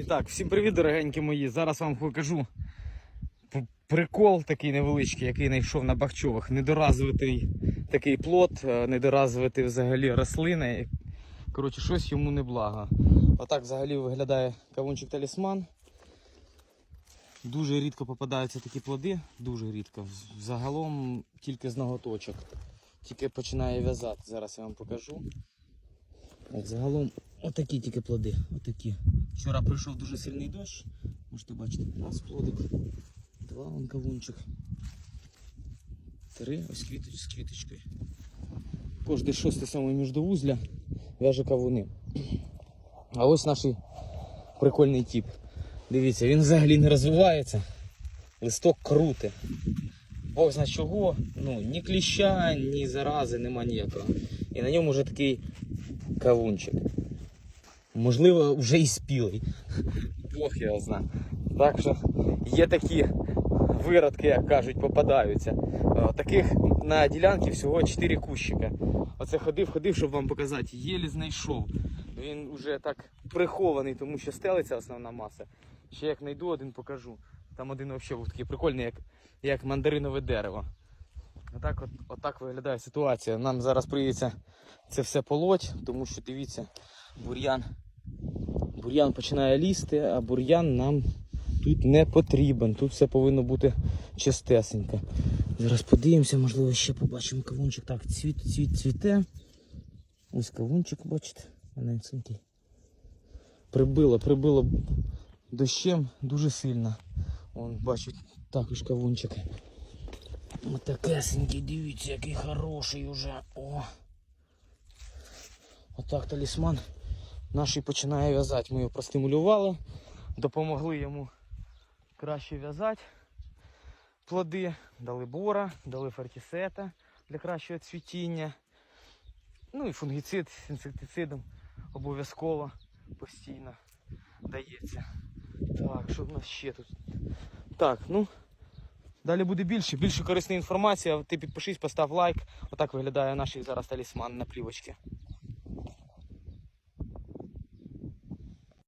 І так, всім привіт, дорогенькі мої. Зараз вам покажу прикол такий невеличкий, який знайшов на Бахчових. Недоразвитий такий плод, е, недоразвитий взагалі рослини. Коротше, щось йому не благо. Отак взагалі виглядає кавунчик талісман. Дуже рідко попадаються такі плоди, дуже рідко. Загалом тільки з ноготочок. Тільки починає в'язати. Зараз я вам покажу. Так, загалом отакі тільки плоди. Отакі. Вчора прийшов дуже сильний дощ. Можете бачити, раз плодик, два вон кавунчик. Три, ось квіточ з квіточкою. Кожний шостий сьомий міждовузля в'яже кавуни. А ось наш прикольний тип. Дивіться, він взагалі не розвивається. Листок круте. Бог зна чого, ну, ні кліща, ні зарази, нема ніякого. І на ньому вже такий кавунчик. Можливо, вже і спілий. Бог його зна. Так що є такі виродки, як кажуть, попадаються. Е, Таких на ділянці всього 4 кущика. Оце ходив, ходив, щоб вам показати. Єлі знайшов. Він вже так прихований, тому що стелиться основна маса. Ще як знайду один покажу. Там один взагалі був такий прикольний, як, як мандаринове дерево. Отак, от, отак виглядає ситуація. Нам зараз прийдеться це все полоть, тому що дивіться, бур'ян. Бур'ян починає лізти, а бур'ян нам тут не потрібен. Тут все повинно бути чистесенько. Зараз подивимося, можливо, ще побачимо кавунчик. Так, цвіт, цвіт, цвіте. Ось кавунчик, бачите, маленький. Прибило, прибило дощем дуже сильно. Вон, бачу, також кавунчик. Отакесенький, дивіться, який хороший уже. О. Отак талісман наш і починає в'язати. Ми його простимулювали, допомогли йому краще в'язати плоди, дали бора, дали фертісета для кращого цвітіння. Ну і фунгіцид з інсектицидом обов'язково постійно дається. Так, що в нас ще тут? Так, ну. Далі буде більше, більше корисної інформації. Ти підпишись, постав лайк. Отак виглядає наш зараз талісман на плівочці.